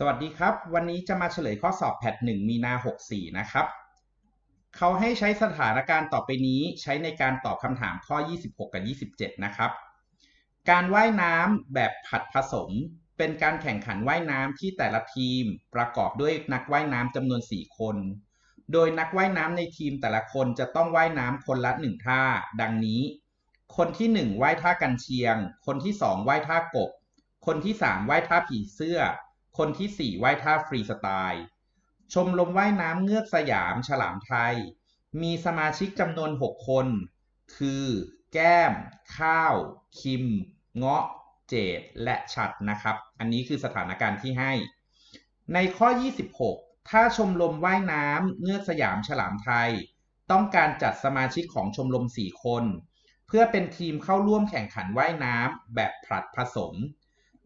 สวัสดีครับ วันนี้จะมาเฉลยข้อสอบแพท1มีนา 64 นะครับ เขาให้ใช้สถานการณ์ต่อไปนี้ใช้ในการตอบคำถามข้อ 26 กับ 27 นะครับ การว่ายน้ำแบบผัดผสม เป็นการแข่งขันว่ายน้ำที่แต่ละทีมประกอบด้วยนักว่ายน้ำจำนวน 4 คน โดยนักว่ายน้ำในทีมแต่ละคนจะต้องว่ายน้ำคนละ 1 ท่า ดังนี้ คนที่ 1 ว่ายท่ากันเชียง คนที่ 2 ว่ายท่ากบ คนที่ 3 ว่ายท่าผีเสื้อ คนที่ 4 ว่ายท่าฟรีสไตล์ ชมรมว่ายน้ำเงือกสยามฉลามไทย มีสมาชิกจำนวน 6 คน คือ แก้ม ข้าว คิม เงาะ เจด และฉัดนะครับ อันนี้คือสถานการณ์ที่ให้ ในข้อ 26 ถ้าชมรมว่ายน้ำเงือกสยามฉลามไทย ต้องการจัดสมาชิกของชมรม 4 คน เพื่อเป็นทีมเข้าร่วมแข่งขันว่ายน้ำแบบผลัดผสม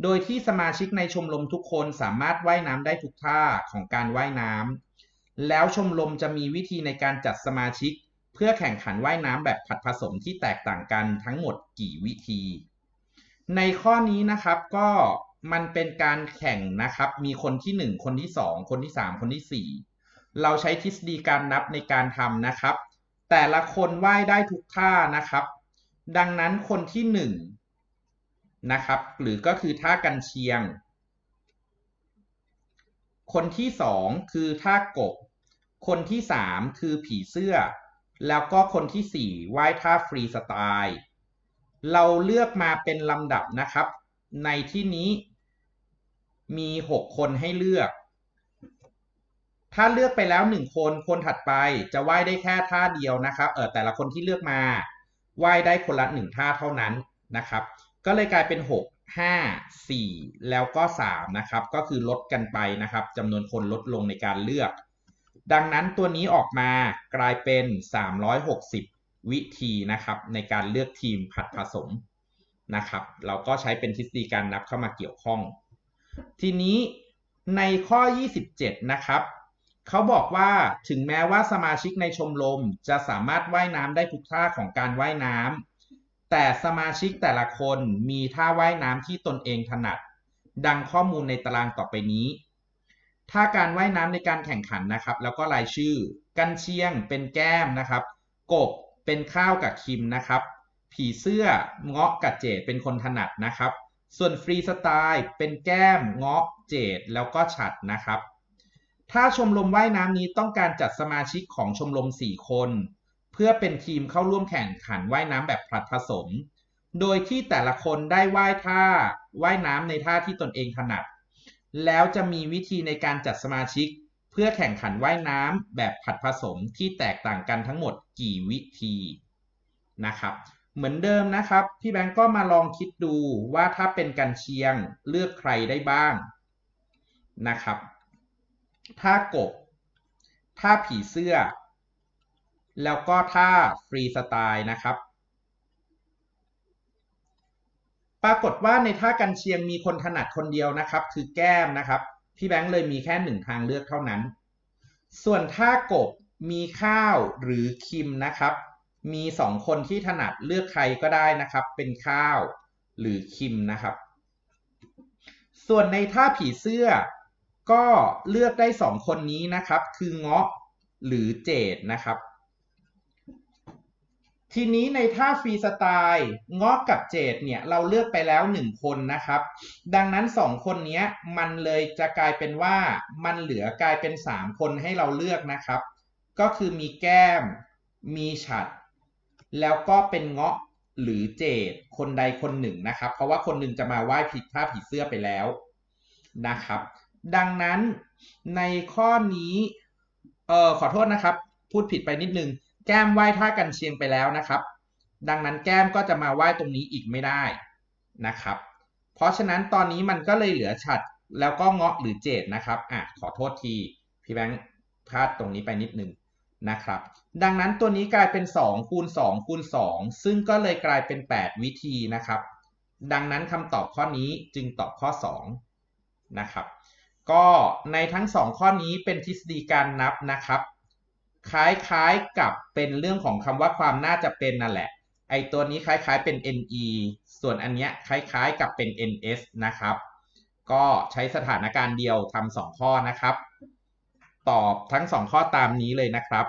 โดยที่สมาชิกในชมรมทุกคนสามารถว่ายน้ำได้ทุกท่าของการว่ายน้ำ แล้วชมรมจะมีวิธีในการจัดสมาชิก เพื่อแข่งขันว่ายน้ำแบบผัดผสมที่แตกต่างกันทั้งหมดกี่วิธี ในข้อนี้นะครับก็มันเป็นการแข่งนะครับ มีคนที่ 1 คนที่ 2 คนที่ 3 คนที่ 4 เราใช้ทฤษฎีการนับในการทำนะครับ แต่ละคนว่ายได้ทุกท่านะครับ ดังนั้นคนที่ 1 นะครับ หรือก็คือท่ากันเชียง คนที่2คือท่ากบ คนที่3คือผีเสื้อ แล้วก็คนที่4ว่ายท่าฟรีสไตล์เราเลือกมาเป็นลำดับนะครับ ในที่นี้มี6คนให้เลือก ถ้าเลือกไปแล้ว1คนคนถัดไปจะว่ายได้แค่ท่าเดียวนะครับ เออแต่ละคนที่เลือกมาว่ายได้คนละ1ท่าเท่านั้นนะครับ ก็เลยกลายเป็น 6 5 4 แล้วก็3นะครับก็คือลดกันไปนะครับจำนวนคนลดลงในการเลือก ดังนั้นตัวนี้ออกมากลายเป็น 360 วิธีนะครับในการเลือกทีมผัดผสมนะครับ เราก็ใช้เป็นทฤษฎีการนับเข้ามาเกี่ยวข้อง ทีนี้ในข้อ 27 นะครับเขาบอกว่าถึงแม้ว่าสมาชิกในชมรมจะสามารถว่ายน้ำได้ทุกท่าของการว่ายน้ำ แต่สมาชิกแต่ละคนมีท่าว่ายน้ำที่ตนเองถนัด ดังข้อมูลในตารางต่อไปนี้ ท่าการว่ายน้ำในการแข่งขันนะครับ แล้วก็รายชื่อ กันเชียงเป็นแก้มนะครับ กบเป็นข้าวกับคิมนะครับ ผีเสื้อเงาะกับเจดเป็นคนถนัดนะครับ ส่วนฟรีสไตล์เป็นแก้มเงาะเจดแล้วก็ฉัดนะครับ ถ้าชมรมว่ายน้ำนี้ต้องการจัดสมาชิกของชมรม 4 คน พื่อเป็นทีมเข้าร่วมแข่งขันว่ายน้ำแบบผลัดผสม โดยที่แต่ละคนได้ว่ายท่าว่ายน้ำในท่าที่ตนเองถนัด แล้วจะมีวิธีในการจัดสมาชิก เพื่อแข่งขันว่ายน้ำแบบผัดผสมที่แตกต่างกันทั้งหมดกี่วิธีนะครับ เหมือนเดิมนะครับ พี่แบงก์ก็มาลองคิดดูว่าถ้าเป็นกันเชียงเลือกใครได้บ้างนะครับท่ากบท่าผีเสื้อ แล้วก็ท่าฟรีสไตล์นะครับ ปรากฏว่าในท่ากันเชียงมีคนถนัดคนเดียวนะครับ คือแก้มนะครับ พี่แบงค์เลยมีแค่หนึ่งทางเลือกเท่านั้น ส่วนท่ากบมีข้าวหรือคิมนะครับ มีสองคนที่ถนัดเลือกใครก็ได้นะครับ เป็นข้าวหรือคิมนะครับ ส่วนในท่าผีเสื้อก็เลือกได้สองคนนี้นะครับ คือเงาะหรือเจดนะครับ ทีนี้ในท่าฟรีสไตล์เงาะกับเจดเนี่ยเราเลือกไปแล้วหนึ่งคนนะครับ ดังนั้นสองคนนี้มันเลยจะกลายเป็นว่ามันเหลือกลายเป็นสามคนให้เราเลือกนะครับ ก็คือมีแก้ม มีฉัด แล้วก็เป็นเงาะหรือเจดคนใดคนหนึ่งนะครับ เพราะว่าคนหนึ่งจะมาไหว้ผิดท่าผีเสื้อไปแล้วนะครับ ดังนั้นในข้อนี้เออขอโทษนะครับ พูดผิดไปนิดนึง แก้มไหว้ท่ากันเชียงไปแล้วนะครับ ดังนั้นแก้มก็จะมาไหว้ตรงนี้อีกไม่ได้นะครับ เพราะฉะนั้นตอนนี้มันก็เลยเหลือฉัดแล้วก็เงาะหรือเจดนะครับอะขอโทษทีพี่แบงค์พลาดตรงนี้ไปนิดนึงนะครับ ดังนั้นตัวนี้กลายเป็น 2 คูณ 2 คูณ 2 ซึ่งก็เลยกลายเป็น 8 วิธีนะครับ ดังนั้นคำตอบข้อนี้จึงตอบข้อ 2 นะครับ ก็ในทั้งสองข้อนี้เป็นทฤษฎีการนับนะครับ คล้ายๆกับเป็นเรื่องของคำว่าความน่าจะเป็นนั่นแหละ ไอตัวนี้คล้ายๆเป็น NE ส่วนอันเนี้ยคล้ายๆกับเป็น NS นะครับ ก็ใช้สถานการณ์เดียวทำสองข้อนะครับ ตอบทั้งสองข้อตามนี้เลยนะครับ